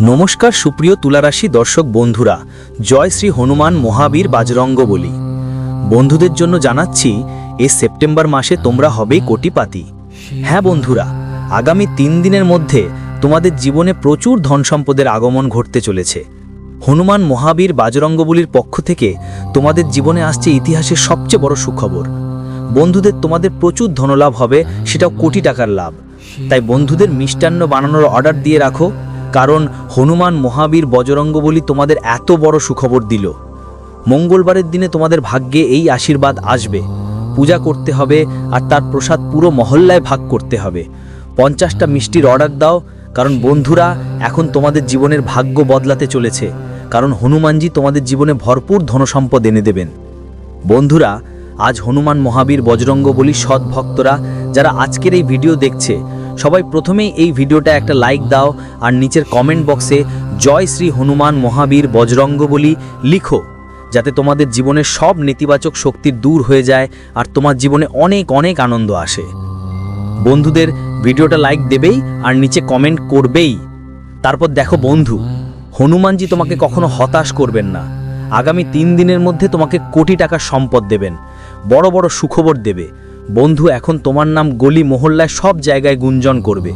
নমস্কার সুপ্রিয় তুলারাশি দর্শক বন্ধুরা, জয় শ্রী হনুমান মহাবীর বাজরঙ্গ বলি। বন্ধুদের জন্য জানাচ্ছি, এ সেপ্টেম্বর মাসে তোমরা হবে কোটিপাতি। হ্যাঁ বন্ধুরা, আগামী তিন দিনের মধ্যে তোমাদের জীবনে প্রচুর ধন সম্পদের আগমন ঘটতে চলেছে। হনুমান মহাবীর বাজরঙ্গবলির পক্ষ থেকে তোমাদের জীবনে আসছে ইতিহাসের সবচেয়ে বড় সুখবর। বন্ধুদের তোমাদের প্রচুর ধনলাভ হবে, সেটাও কোটি টাকার লাভ। তাই বন্ধুদের মিষ্টান্ন বানানোর অর্ডার দিয়ে রাখো কারণ হনুমান মহাবীর বজরঙ্গ বলি তোমাদের এত বড় সুখবর দিল। মঙ্গলবারের দিনে তোমাদের ভাগ্যে এই আশীর্বাদ আসবে। পূজা করতে হবে আর তার প্রসাদ পুরো মহল্লায় ভাগ করতে হবে। পঞ্চাশটা মিষ্টির অর্ডার দাও, কারণ বন্ধুরা, এখন তোমাদের জীবনের ভাগ্য বদলাতে চলেছে। কারণ হনুমানজি তোমাদের জীবনে ভরপুর ধনসম্পদ এনে দেবেন। বন্ধুরা, আজ হনুমান মহাবীর বজরঙ্গ বলি সৎ ভক্তরা, যারা আজকের এই ভিডিও দেখছে সবাই প্রথমেই এই ভিডিওটা একটা লাইক দাও আর নিচের কমেন্ট বক্সে জয় শ্রী হনুমান মহাবীর বজরঙ্গ বলি লিখো, যাতে তোমাদের জীবনের সব নেতিবাচক শক্তির দূর হয়ে যায় আর তোমার জীবনে অনেক অনেক আনন্দ আসে। বন্ধুদের ভিডিওটা লাইক দেবেই আর নিচে কমেন্ট করবেই। তারপর দেখো বন্ধু, হনুমানজি তোমাকে কখনো হতাশ করবেন না। আগামী তিন দিনের মধ্যে তোমাকে কোটি টাকার সম্পদ দেবেন, বড় বড় সুখবর দেবে। বন্ধু, এখন তোমার নাম গলি মহল্লায় সব জায়গায় গুঞ্জন করবে।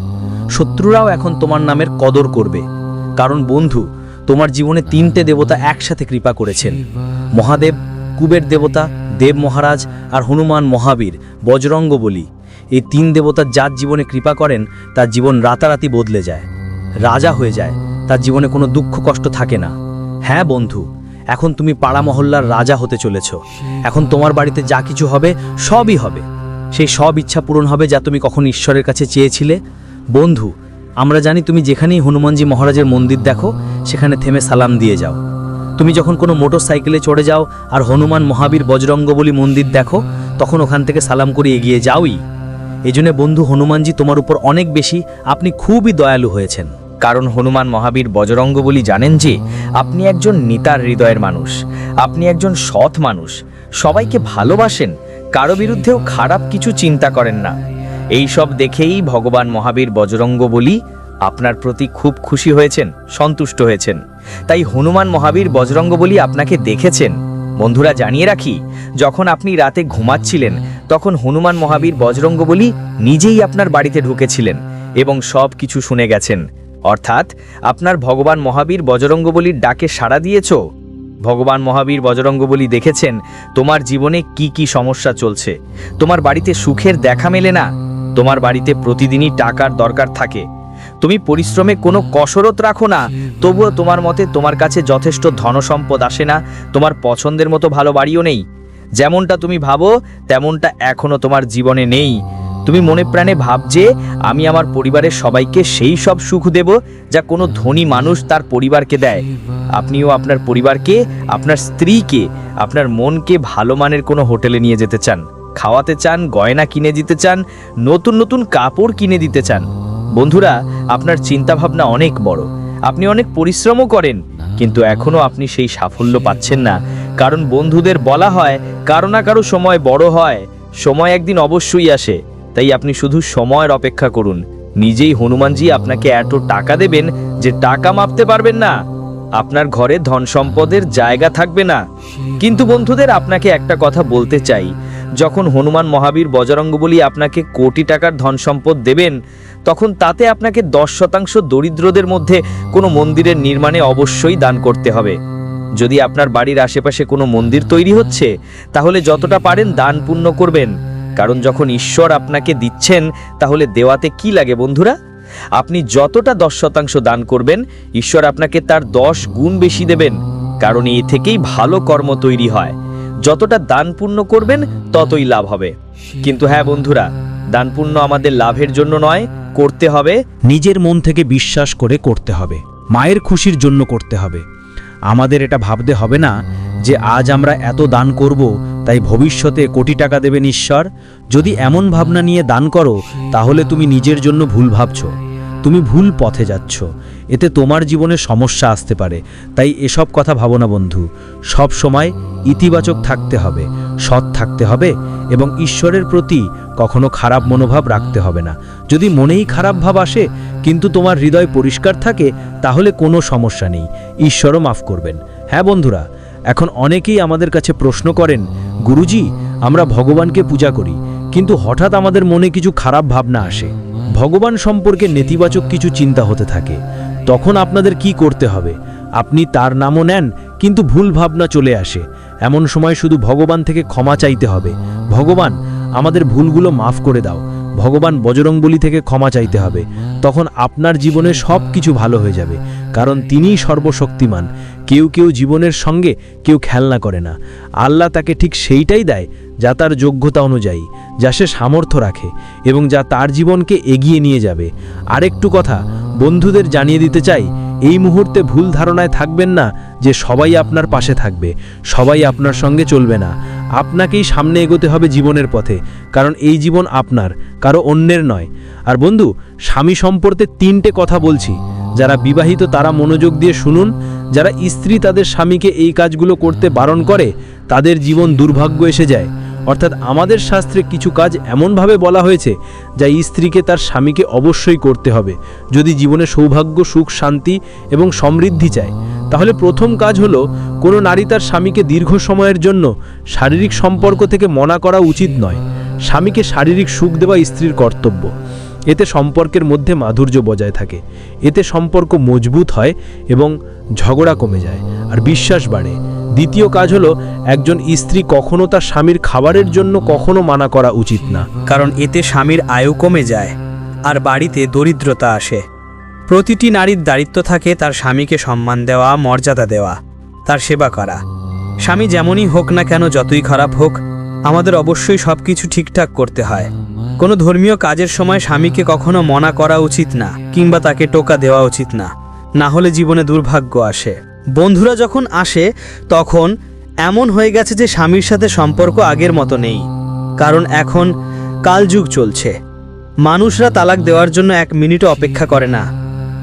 শত্রুরাও এখন তোমার নামের কদর করবে। কারণ বন্ধু, তোমার জীবনে তিনটে দেবতা একসাথে কৃপা করেছেন। মহাদেব, কুবের দেবতা, দেব মহারাজ আর হনুমান মহাবীর, বজরঙ্গ বলি। এই তিন দেবতা যার জীবনে কৃপা করেন, তার জীবন রাতারাতি বদলে যায়। রাজা হয়ে যায়, তার জীবনে কোনো দুঃখ কষ্ট থাকে না। হ্যাঁ বন্ধু, এখন তুমি পাড়া মহল্লার রাজা হতে চলেছ। এখন তোমার বাড়িতে যা কিছু হবে, সবই হবে। সেই সব ইচ্ছা পূরণ হবে যা তুমি কখন ঈশ্বরের কাছে চেয়েছিলে? বন্ধু, আমরা জানি তুমি যেখানেই হনুমানজি মহারাজের মন্দির দেখো, সেখানে থেমে সালাম দিয়ে যাও। তুমি যখন কোনো মোটর সাইকেলে চড়ে যাও আর হনুমান মহাবীর বজরঙ্গ বলি মন্দির দেখো, তখন ওখান থেকে সালাম করে এগিয়ে যাওই। এজন্য বন্ধু, হনুমানজি তোমার উপর অনেক বেশি আপনি খুবই দয়ালু হয়েছেন। কারণ হনুমান মহাবীর বজরঙ্গ বলি জানেন যে, আপনি একজন নিতার হৃদয়ের মানুষ। আপনি একজন সৎ মানুষ। সবাইকে ভালোবাসেন কারও বিরুদ্ধেও খারাপ কিছু চিন্তা করেন না। এই সব দেখেই ভগবান মহাবীর বজরঙ্গ বলি, আপনার প্রতি খুব খুশি হয়েছেন, সন্তুষ্ট হয়েছেন। তাই হনুমান মহাবীর বজরঙ্গ বলি আপনাকে দেখেছেন। বন্ধুরা জানিয়ে রাখি, যখন আপনি রাতে ঘুমাচ্ছিলেন, তখন হনুমান মহাবীর বজরঙ্গ বলি নিজেই আপনার বাড়িতে ঢুকেছিলেন এবং সব কিছু শুনে গেছেন। অর্থাৎ, আপনার ভগবান মহাবীর বজরঙ্গবলির ডাকে সাড়া দিয়েছ? ভগবান মহাবীর বজরঙ্গবলী দেখেছেন, তোমার জীবনে কি কি সমস্যা চলছে? তোমার বাড়িতে সুখের দেখা মেলে না? তোমার বাড়িতে প্রতিদিনই টাকার দরকার থাকে। তুমি পরিশ্রমে কোনো কসরত রাখো না, তবুও তোমার মতে তোমার কাছে যথেষ্ট ধনসম্পদ আসে না, তোমার পছন্দের মতো ভালো বাড়িও নেই। যেমনটা তুমি ভাবো, তেমনটা এখনও তোমার জীবনে নেই। তুমি মনে প্রাণে ভাব যে আমি আমার পরিবারের সবাইকে সেই সব সুখ দেব যা কোনো ধনী মানুষ তার পরিবারকে দেয়। আপনিও আপনার পরিবারকে, আপনার স্ত্রীকে, আপনার মনকে ভালো মানের কোনো হোটেলে নিয়ে যেতে চান, খাওয়াতে চান, গয়না কিনে দিতে চান, নতুন নতুন কাপড় কিনে দিতে চান। বন্ধুরা, আপনার চিন্তাভাবনা অনেক বড়। আপনি অনেক পরিশ্রমও করেন, কিন্তু এখনও আপনি সেই সাফল্য পাচ্ছেন না। কারণ বন্ধুদের বলা হয়, কারও না কারও সময় বড় হয়, সময় একদিন অবশ্যই আসে। তাই আপনি শুধু সময়ের অপেক্ষা করুন। নিজেই হনুমানজি আপনাকে এত টাকা দেবেন যে টাকা মাপতে পারবেন না। আপনার ঘরে ধন সম্পদের জায়গা থাকবে না। কিন্তু বন্ধুদের, আপনাকে একটা কথা বলতে চাই। যখন হনুমান মহাবীর বজরঙ্গ বলি আপনাকে কোটি টাকার ধন সম্পদ দেবেন, তখন তাতে আপনাকে দশ শতাংশ দরিদ্রদের মধ্যে কোনো মন্দিরের নির্মাণে অবশ্যই দান করতে হবে। যদি আপনার বাড়ির আশেপাশে কোনো মন্দির তৈরি হচ্ছে, তাহলে যতটা পারেন দান পুণ্য করবেন। কারণ যখন ঈশ্বর আপনাকে দিচ্ছেন, তাহলে দেওয়াতে কি লাগে বন্ধুরা? আপনি যতটা দশ শতাংশ দান করবেন, ঈশ্বর আপনাকে তার দশ গুণ বেশি দেবেন, কারণ এ থেকেই ভালো কর্ম তৈরি হয়। যতটা দান পুণ্য করবেন, ততই লাভ হবে। কিন্তু হ্যাঁ বন্ধুরা দান পুণ্য আমাদের লাভের জন্য নয়, করতে হবে, নিজের মন থেকে বিশ্বাস করে করতে হবে। মায়ের খুশির জন্য করতে হবে। আমাদের এটা ভাবতে হবে না যে আজ আমরা এত দান করব তাই ভবিষ্যতে কোটি টাকা দেবেন ঈশ্বর যদি এমন ভাবনা নিয়ে দান করো, তাহলে তুমি নিজের জন্য ভুল ভাবছ। তুমি ভুল পথে যাচ্ছ। এতে তোমার জীবনে সমস্যা আসতে পারে। তাই এসব কথা ভাবো না বন্ধু। সব সময় ইতিবাচক থাকতে হবে, সৎ থাকতে হবে এবং ঈশ্বরের প্রতি কখনো খারাপ মনোভাব রাখতে হবে না। যদি মনেই খারাপ ভাব আসে, কিন্তু তোমার হৃদয় পরিষ্কার থাকে, তাহলে কোনো সমস্যা নেই। ঈশ্বরও মাফ করবেন। হ্যাঁ বন্ধুরা, এখন অনেকেই আমাদের কাছে প্রশ্ন করেন গুরুজি, আমরা ভগবানকে পূজা করি, কিন্তু হঠাৎ আমাদের মনে কিছু খারাপ ভাবনা আসে। ভগবান সম্পর্কে নেতিবাচক কিছু চিন্তা হতে থাকে। তখন আপনাদের কি করতে হবে? আপনি তার নামও নেন, কিন্তু ভুল ভাবনা চলে আসে। এমন সময় শুধু ভগবান থেকে ক্ষমা চাইতে হবে। ভগবান, আমাদের ভুলগুলো মাফ করে দাও। ভগবান বজরংবলী থেকে ক্ষমা চাইতে হবে। তখন আপনার জীবনে সব কিছু ভালো হয়ে যাবে, কারণ তিনিই সর্বশক্তিমান। কেউ কেউ জীবনের সঙ্গে কেউ খেলনা করে না। আল্লাহ তাকে ঠিক সেইটাই দেয়, যা তার যোগ্যতা অনুযায়ী, যা সে সামর্থ্য রাখে, এবং যা তার জীবনকে এগিয়ে নিয়ে যাবে। আরেকটু কথা, বন্ধুদের জানিয়ে দিতে চাই, এই মুহূর্তে ভুল ধারণায় থাকবেন না যে সবাই আপনার পাশে থাকবে, সবাই আপনার সঙ্গে চলবে না। আপনাকেই সামনে এগোতে হবে জীবনের পথে, কারণ এই জীবন আপনার, কারও অন্যের নয়। আর বন্ধু, স্বামী সম্পর্কে তিনটে কথা বলছি। যারা বিবাহিত, তারা মনোযোগ দিয়ে শুনুন। যারা স্ত্রী, তাদের স্বামীকে এই কাজগুলো করতে বারণ করে, তাদের জীবন দুর্ভাগ্য এসে যায়। অর্থাৎ আমাদের শাস্ত্রে কিছু কাজ এমনভাবে বলা হয়েছে, যা স্ত্রীকে তার স্বামীকে অবশ্যই করতে হবে। যদি জীবনে সৌভাগ্য, সুখ, শান্তি এবং সমৃদ্ধি চায়, তাহলে প্রথম কাজ হলো, কোনো নারী তার স্বামীকে দীর্ঘ সময়ের জন্য শারীরিক সম্পর্ক থেকে মনা করা উচিত নয়। স্বামীকে শারীরিক সুখ দেওয়া স্ত্রীর কর্তব্য। এতে সম্পর্কের মধ্যে মাধুর্য বজায় থাকে। এতে সম্পর্ক মজবুত হয় এবং ঝগড়া কমে যায়, আর বিশ্বাস বাড়ে। দ্বিতীয় কাজ হলো, একজন স্ত্রী কখনো তার স্বামীর খাবারের জন্য কখনো মানা করা উচিত না। কারণ এতে স্বামীর আয়ু কমে যায় আর বাড়িতে দরিদ্রতা আসে। প্রতিটি নারীর দায়িত্ব থাকে তার স্বামীকে সম্মান দেওয়া, মর্যাদা দেওয়া, তার সেবা করা। স্বামী যেমনই হোক না কেন যতই খারাপ হোক, আমাদের অবশ্যই সব কিছু ঠিকঠাক করতে হয়। কোনো ধর্মীয় কাজের সময় স্বামীকে কখনো মনা করা উচিত না কিংবা তাকে টোকা দেওয়া উচিত না। না হলে জীবনে দুর্ভাগ্য আসে। বন্ধুরা যখন আসে, তখন এমন হয়ে গেছে যে স্বামীর সাথে সম্পর্ক আগের মতো নেই। কারণ এখন কালযুগ চলছে। মানুষরা তালাক দেওয়ার জন্য এক মিনিটও অপেক্ষা করে না।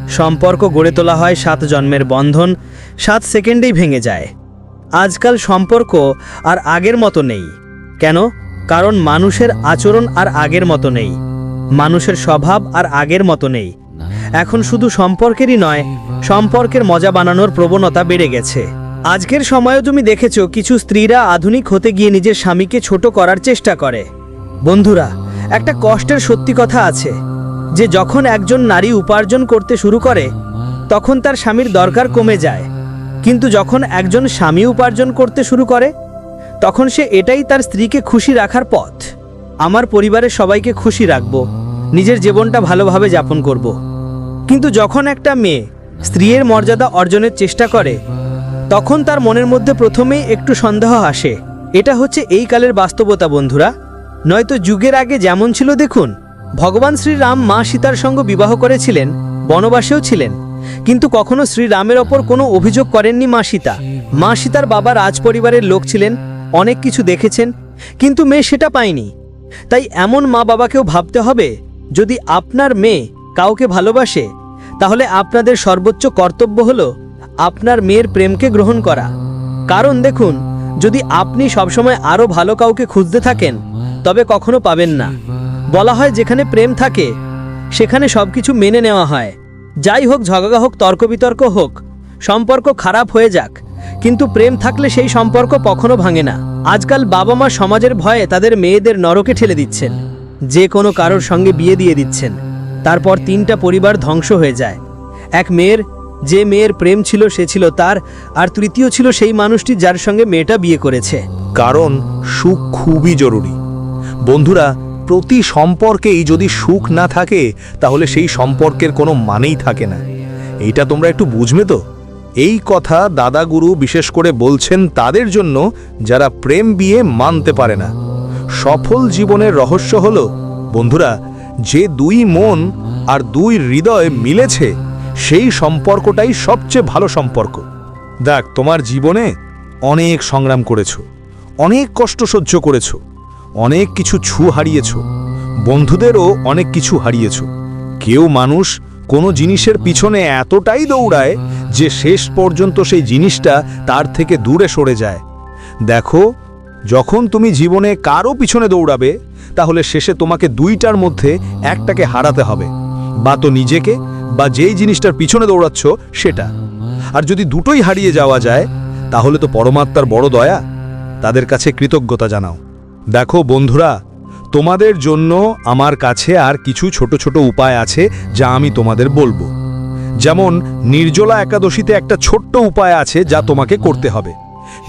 সম্পর্ক গড়ে তোলা হয় সাত জন্মের বন্ধন, সাত সেকেন্ডেই ভেঙে যায়। আজকাল সম্পর্ক আর আগের মতো নেই। কেন? কারণ মানুষের আচরণ আর আগের মতো নেই। মানুষের স্বভাব আর আগের মতো নেই। এখন শুধু সম্পর্কেরই নয় সম্পর্কের মজা বানানোর প্রবণতা বেড়ে গেছে। আজকের সময়েও তুমি দেখেছ কিছু স্ত্রীরা আধুনিক হতে গিয়ে নিজের স্বামীকে ছোট করার চেষ্টা করে। বন্ধুরা, একটা কষ্টের সত্যি কথা আছে, যে যখন একজন নারী উপার্জন করতে শুরু করে, তখন তার স্বামীর দরকার কমে যায়। কিন্তু যখন একজন স্বামী উপার্জন করতে শুরু করে, তখন সে এটাই তার স্ত্রীকে খুশি রাখার পথ। আমার পরিবারের সবাইকে খুশি রাখব, নিজের জীবনটা ভালোভাবে যাপন করব। কিন্তু যখন একটা মেয়ে স্ত্রীর মর্যাদা অর্জনের চেষ্টা করে, তখন তার মনের মধ্যে প্রথমেই একটু সন্দেহ আসে। এটা হচ্ছে এই কালের বাস্তবতা, বন্ধুরা। নয়তো যুগের আগে যেমন ছিল, দেখুন, ভগবান শ্রীরাম মা সীতার সঙ্গে বিবাহ করেছিলেন, বনবাসেও ছিলেন। কিন্তু কখনো শ্রীরামের ওপর কোনো অভিযোগ করেননি মা সীতা। মা সীতার বাবা রাজ পরিবারের লোক ছিলেন, অনেক কিছু দেখেছেন, কিন্তু মেয়ে সেটা পায়নি। তাই এমন মা বাবাকেও ভাবতে হবে, যদি আপনার মেয়ে কাউকে ভালোবাসে তাহলে আপনাদের সর্বোচ্চ কর্তব্য হলো আপনার মেয়ের প্রেমকে গ্রহণ করা। কারণ দেখুন, যদি আপনি সবসময় আরও ভালো কাউকে খুঁজতে থাকেন, তবে কখনো পাবেন না। বলা হয় যেখানে প্রেম থাকে, সেখানে সবকিছু মেনে নেওয়া হয়। যাই হোক, ঝগড়া হোক তর্ক বিতর্ক হোক, সম্পর্ক খারাপ হয়ে যাক, কিন্তু প্রেম থাকলে সেই সম্পর্ক কখনো ভাঙে না। আজকাল বাবা মা সমাজের ভয়ে তাদের মেয়েদের নরকে ঠেলে দিচ্ছেন। যে কোনো কারোর সঙ্গে বিয়ে দিয়ে দিচ্ছেন। তারপর তিনটা পরিবার ধ্বংস হয়ে যায়। এক মেয়ের, যে মেয়ের প্রেম ছিল সে ছিল তার, আর তৃতীয় ছিল সেই মানুষটি যার সঙ্গে মেয়েটা বিয়ে করেছে। কারণ সুখ খুবই জরুরি। বন্ধুরা, প্রতি সম্পর্কেই যদি সুখ না থাকে, তাহলে সেই সম্পর্কের কোনো মানেই থাকে না। এইটা তোমরা একটু বুঝবে তো? এই কথা দাদাগুরু বিশেষ করে বলছেন তাদের জন্য, যারা প্রেম বিয়ে মানতে পারে না। সফল জীবনের রহস্য হলো, বন্ধুরা যে দুই মন আর দুই হৃদয় মিলেছে, সেই সম্পর্কটাই সবচেয়ে ভালো সম্পর্ক। দেখ, তোমার জীবনে অনেক সংগ্রাম করেছ, অনেক কষ্ট সহ্য করেছ, অনেক কিছু ছু হারিয়েছ, বন্ধুদেরও অনেক কিছু হারিয়েছ। কেউ মানুষ কোনো জিনিসের পিছনে এতটাই দৌড়ায় যে শেষ পর্যন্ত সেই জিনিসটা তার থেকে দূরে সরে যায়। দেখো, যখন তুমি জীবনে কারও পিছনে দৌড়াবে তাহলে শেষে তোমাকে দুইটার মধ্যে একটাকে হারাতে হবে। বা তো নিজেকে, বা যেই জিনিসটার পিছনে দৌড়াচ্ছ, সেটা। আর যদি দুটোই হারিয়ে যাওয়া যায়, তাহলে তো পরমাত্মার বড় দয়া। তাদের কাছে কৃতজ্ঞতা জানাও। দেখো বন্ধুরা, তোমাদের জন্য আমার কাছে আর কিছু ছোট ছোট উপায় আছে যা আমি তোমাদের বলব। যেমন, নির্জলা একাদশীতে একটা ছোট্ট উপায় আছে যা তোমাকে করতে হবে।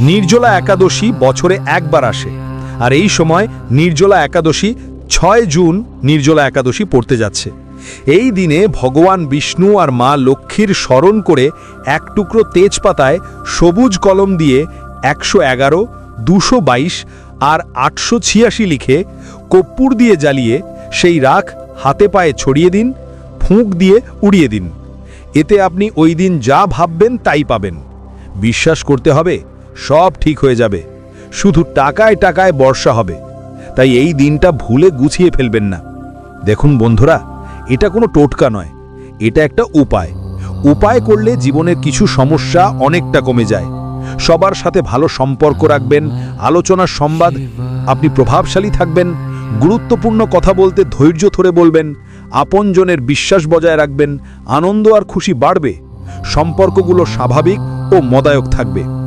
নির্জলা একাদশী বছরে একবার আসে। আর এই সময় নির্জলা একাদশী ছয় জুন নির্জলা একাদশী পড়তে যাচ্ছে। এই দিনে ভগবান বিষ্ণু আর মা লক্ষ্মীর স্মরণ করে এক টুকরো তেজপাতায় সবুজ কলম দিয়ে একশো এগারো, দুশো বাইশ আর আটশো ছিয়াশি লিখে কর্পূর দিয়ে জ্বালিয়ে সেই রাখ হাতে পায়ে ছড়িয়ে দিন, ফুঁক দিয়ে উড়িয়ে দিন। এতে আপনি ওই দিন যা ভাববেন তাই পাবেন। বিশ্বাস করতে হবে, সব ঠিক হয়ে যাবে। শুধু টাকায় টাকায় বর্ষা হবে। তাই এই দিনটা ভুলে গুছিয়ে ফেলবেন না। দেখুন বন্ধুরা, এটা কোনো টোটকা নয়, এটা একটা উপায়। উপায় করলে জীবনের কিছু সমস্যা অনেকটা কমে যায়। সবার সাথে ভালো সম্পর্ক রাখবেন, আলোচনার সংবাদ, আপনি প্রভাবশালী থাকবেন, গুরুত্বপূর্ণ কথা বলতে ধৈর্য ধরে বলবেন, আপনজনের বিশ্বাস বজায় রাখবেন, আনন্দ আর খুশি বাড়বে, সম্পর্কগুলো স্বাভাবিক ও মদায়ক থাকবে।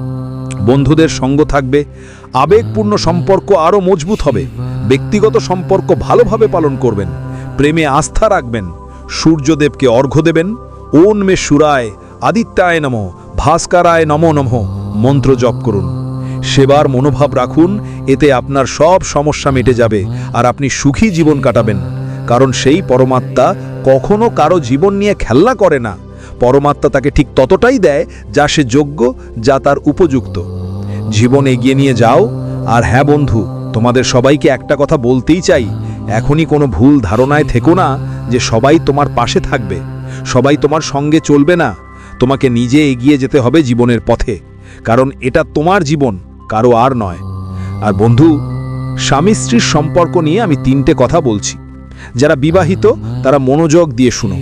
বন্ধুদের সঙ্গ থাকবে, আবেগপূর্ণ সম্পর্ক আরও মজবুত হবে, ব্যক্তিগত সম্পর্ক ভালোভাবে পালন করবেন, প্রেমে আস্থা রাখবেন, সূর্যদেবকে অর্ঘ্য দেবেন ওন মে সুরায় আদিত্যায় নম, ভাস্করায় নম নম, মন্ত্র জপ করুন। সেবার মনোভাব রাখুন, এতে আপনার সব সমস্যা মিটে যাবে আর আপনি সুখী জীবন কাটাবেন, কারণ সেই পরমাত্মা কখনো কারও জীবন নিয়ে খেলনা করে না। পরমাত্মা তাকে ঠিক ততটাই দেয় যা সে যোগ্য, যা তার উপযুক্ত। জীবন এগিয়ে নিয়ে যাও, আর হ্যাঁ বন্ধু, তোমাদের সবাইকে একটা কথা বলতেই চাই, এখনই কোনো ভুল ধারণায় থেকো না যে সবাই তোমার পাশে থাকবে, সবাই তোমার সঙ্গে চলবে না, তোমাকে নিজে এগিয়ে যেতে হবে জীবনের পথে, কারণ এটা তোমার জীবন, কারও আর নয়। আর বন্ধু, স্বামী স্ত্রীর সম্পর্ক নিয়ে আমি তিনটে কথা বলছি। যারা বিবাহিত, তারা মনোযোগ দিয়ে শুনো।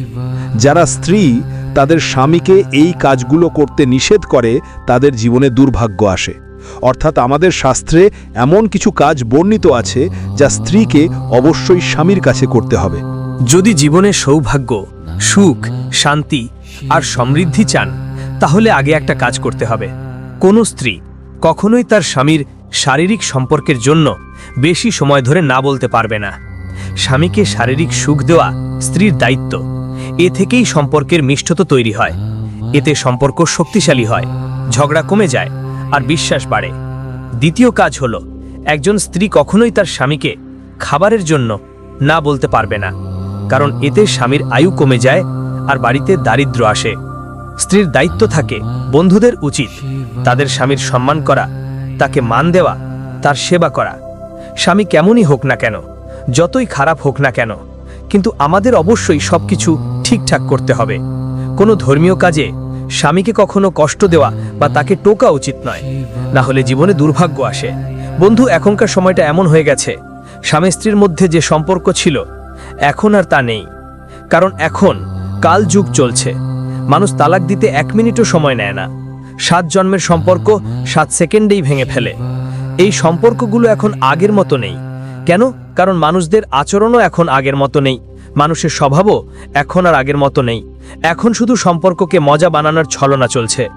যারা স্ত্রী তাদের স্বামীকে এই কাজগুলো করতে নিষেধ করে, তাদের জীবনে দুর্ভাগ্য আসে। অর্থাৎ আমাদের শাস্ত্রে এমন কিছু কাজ বর্ণিত আছে, যা স্ত্রীকে অবশ্যই স্বামীর কাছে করতে হবে। যদি জীবনে সৌভাগ্য, সুখ, শান্তি আর সমৃদ্ধি চান, তাহলে আগে একটা কাজ করতে হবে। কোনো স্ত্রী কখনোই তার স্বামীর শারীরিক সম্পর্কের জন্য বেশি সময় ধরে না বলতে পারবে না। স্বামীকে শারীরিক সুখ দেওয়া স্ত্রীর দায়িত্ব। এ থেকেই সম্পর্কের মিষ্টতা তৈরি হয়। এতে সম্পর্ক শক্তিশালী হয়, ঝগড়া কমে যায় আর বিশ্বাস বাড়ে। দ্বিতীয় কাজ হলো, একজন স্ত্রী কখনোই তার স্বামীকে খাবারের জন্য না বলতে পারবে না, কারণ এতে স্বামীর আয়ু কমে যায় আর বাড়িতে দারিদ্র্য আসে। স্ত্রীর দায়িত্ব থাকে, বন্ধুদের উচিত, তাদের স্বামীর সম্মান করা, তাকে মান দেওয়া, তার সেবা করা। স্বামী কেমনই হোক না কেন, যতই খারাপ হোক না কেন, কিন্তু আমাদের অবশ্যই সবকিছু ঠিকঠাক করতে হবে। কোনো ধর্মীয় কাজে স্বামীকে কখনো কষ্ট দেওয়া বা তাকে টোকা উচিত নয়। না হলে জীবনে দুর্ভাগ্য আসে। বন্ধু, এখনকার সময়টা এমন হয়ে গেছে। স্বামী স্ত্রীর মধ্যে যে সম্পর্ক ছিল, এখন আর তা নেই। কারণ এখন কাল যুগ চলছে। মানুষ তালাক দিতে এক মিনিটও সময় নেয় না। সাত জন্মের সম্পর্ক সাত সেকেন্ডেই ভেঙে ফেলে। এই সম্পর্কগুলো এখন আগের মতো নেই। কেন? কারণ মানুষদের আচরণও এখন আগের মতো নেই। মানুষের স্বভাবও এখন আর আগের মতো নেই। এখন শুধু সম্পর্ককে মজা বানানোর ছলনা চলছে।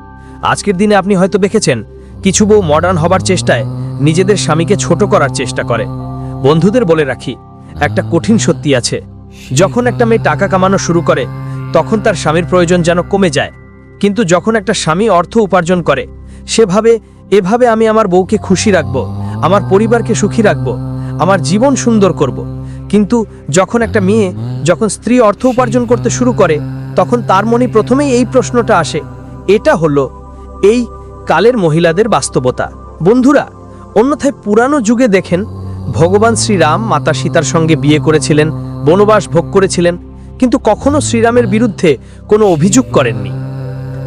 আজকের দিনে আপনি হয়তো দেখেছেন, কিছু বউ মডার্ন হবার চেষ্টায় নিজেদের স্বামীকে ছোট করার চেষ্টা করে। বন্ধুদের বলে রাখি, একটা কঠিন সত্যি আছে। যখন একটা মেয়ে টাকা কামানো শুরু করে, তখন তার স্বামীর প্রয়োজন যেন কমে যায়। কিন্তু যখন একটা স্বামী অর্থ উপার্জন করে, সেভাবে, এভাবে আমি আমার বউকে খুশি রাখব, আমার পরিবারকে সুখী রাখব, আমার জীবন সুন্দর করব। কিন্তু যখন একটা মেয়ে যখন স্ত্রী অর্থ উপার্জন করতে শুরু করে, তখন তার মনে প্রথমেই এই প্রশ্নটা আসে। এটা হলো এই কালের মহিলাদের বাস্তবতা। বন্ধুরা, অন্যথায় পুরানো যুগে দেখেন, ভগবান শ্রীরাম মাতা সীতার সঙ্গে বিয়ে করেছিলেন, বনবাস ভোগ করেছিলেন, কিন্তু কখনো শ্রীরামের বিরুদ্ধে কোনো অভিযোগ করেননি।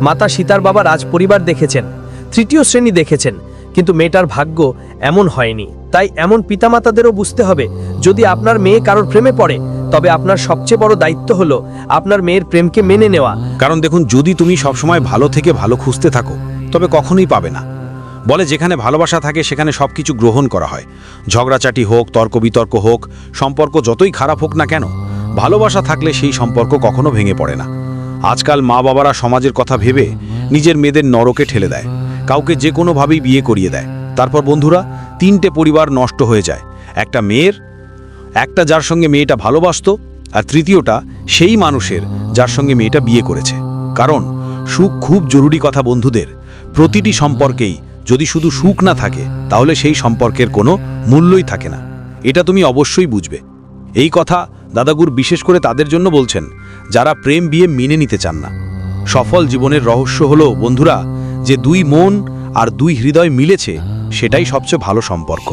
মাতা সীতার বাবা রাজ পরিবার দেখেছেন, তৃতীয় শ্রেণি দেখেছেন কিন্তু মেয়েটার ভাগ্য এমন হয়নি। তাই এমন পিতামাতাদেরও বুঝতে হবে, যদি আপনার মেয়ে কারোর প্রেমে পড়ে, তবে আপনার সবচেয়ে বড় দায়িত্ব হলো আপনার মেয়ের প্রেমকে মেনে নেওয়া। কারণ দেখুন, যদি তুমি সবসময় ভালো থেকে ভালো খুঁজতে থাকো, তবে কখনোই পাবে না। বলে যেখানে ভালোবাসা থাকে, সেখানে সব কিছু গ্রহণ করা হয়। ঝগড়াচাটি হোক তর্ক বিতর্ক হোক, সম্পর্ক যতই খারাপ হোক না কেন, ভালোবাসা থাকলে সেই সম্পর্ক কখনো ভেঙে পড়ে না। আজকাল মা বাবারা সমাজের কথা ভেবে নিজের মেয়েদের নরকে ঠেলে দেয়। কাউকে যে কোনোভাবেই বিয়ে করিয়ে দেয়। তারপর বন্ধুরা, তিনটে পরিবার নষ্ট হয়ে যায়। একটা মেয়ের, একটা যার সঙ্গে মেয়েটা ভালোবাসতো, আর তৃতীয়টা সেই মানুষের যার সঙ্গে মেয়েটা বিয়ে করেছে। কারণ সুখ খুব জরুরি কথা বন্ধুদের। প্রতিটি সম্পর্কেই যদি শুধু সুখ না থাকে, তাহলে সেই সম্পর্কের কোনো মূল্যই থাকে না। এটা তুমি অবশ্যই বুঝবে। এই কথা দাদাগুর বিশেষ করে তাদের জন্য বলছেন, যারা প্রেম বিয়ে মেনে নিতে চান না। সফল জীবনের রহস্য হলো, বন্ধুরা যে দুই মন আর দুই হৃদয় মিলেছে, সেটাই সবচেয়ে ভালো সম্পর্ক।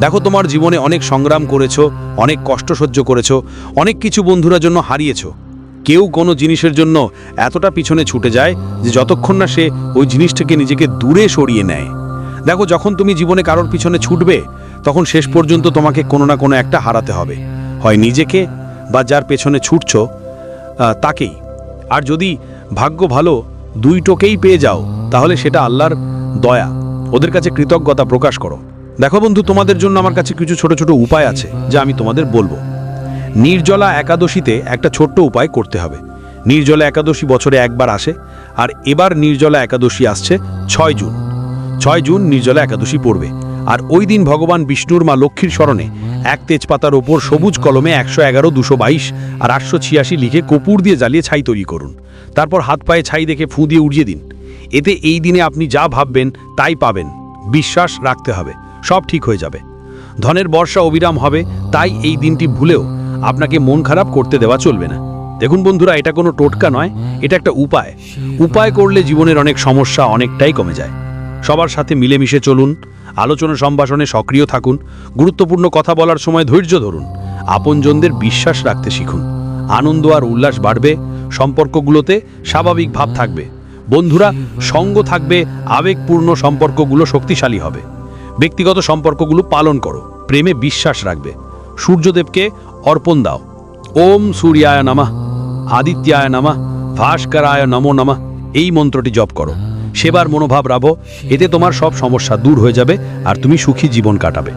দেখো তোমার জীবনে অনেক সংগ্রাম করেছ, অনেক কষ্ট সহ্য করেছ, অনেক কিছু বন্ধুরা জন্য হারিয়েছো। কেউ কোনো জিনিসের জন্য এতটা পিছনে ছুটে যায় যে যতক্ষণ না সে ওই জিনিসটাকে নিজেকে দূরে সরিয়ে নেয়। দেখো যখন তুমি জীবনে কারোর পিছনে ছুটবে, তখন শেষ পর্যন্ত তোমাকে কোনো না কোনো একটা হারাতে হবে। হয় নিজেকে বা যার পেছনে ছুটছো তাকেই। আর যদি ভাগ্য ভালো দুই টোকেই পেয়ে যাও, তাহলে সেটা আল্লাহর দয়া। ওদের কাছে কৃতজ্ঞতা প্রকাশ করো। দেখো বন্ধু, তোমাদের জন্য আমার কাছে কিছু ছোট ছোট উপায় আছে, যা আমি তোমাদের বলব। নির্জলা একাদশীতে একটা ছোট্ট উপায় করতে হবে। নির্জলা একাদশী বছরে একবার আসে, আর এবার নির্জলা একাদশী আসছে ছয় জুন। ছয় জুন নির্জলা একাদশী পড়বে। আর ওই দিন ভগবান বিষ্ণুর মা লক্ষ্মীর স্মরণে এক তেজপাতার ওপর সবুজ কলমে একশো এগারো, দুশো বাইশ আর আটশো ছিয়াশি লিখে কপুর দিয়ে জ্বালিয়ে ছাই তৈরি করুন। তারপর হাত পায়ে ছাই দেখে ফুঁ দিয়ে উড়িয়ে দিন। এতে এই দিনে আপনি যা ভাববেন তাই পাবেন। বিশ্বাস রাখতে হবে, সব ঠিক হয়ে যাবে। ধনের বর্ষা অবিরাম হবে, তাই এই দিনটি ভুলেও আপনাকে মন খারাপ করতে দেওয়া চলবে না। দেখুন বন্ধুরা, এটা কোনো টোটকা নয়, এটা একটা উপায়। উপায় করলে জীবনের অনেক সমস্যা অনেকটাই কমে যায়। সবার সাথে মিলেমিশে চলুন, আলোচনা সম্ভাষণে সক্রিয় থাকুন, গুরুত্বপূর্ণ কথা বলার সময় ধৈর্য ধরুন, আপনজনদের বিশ্বাস রাখতে শিখুন। আনন্দ আর উল্লাস বাড়বে, সম্পর্কগুলোতে স্বাভাবিক ভাব থাকবে। বন্ধুরা, সঙ্গ থাকবে, আবেগপূর্ণ সম্পর্কগুলো শক্তিশালী হবে। ব্যক্তিগত সম্পর্কগুলো পালন করো, প্রেমে বিশ্বাস রাখবে। সূর্যদেবকে অর্পণ দাও। ওম সূর্যায় নামা, আদিত্যায় নামা, ভাস্করায় নমো নামা, এই মন্ত্রটি জপ করো। সেবার মনোভাব রাখো, এতে তোমার সব সমস্যা দূর হয়ে যাবে আর তুমি সুখী জীবন কাটাবে।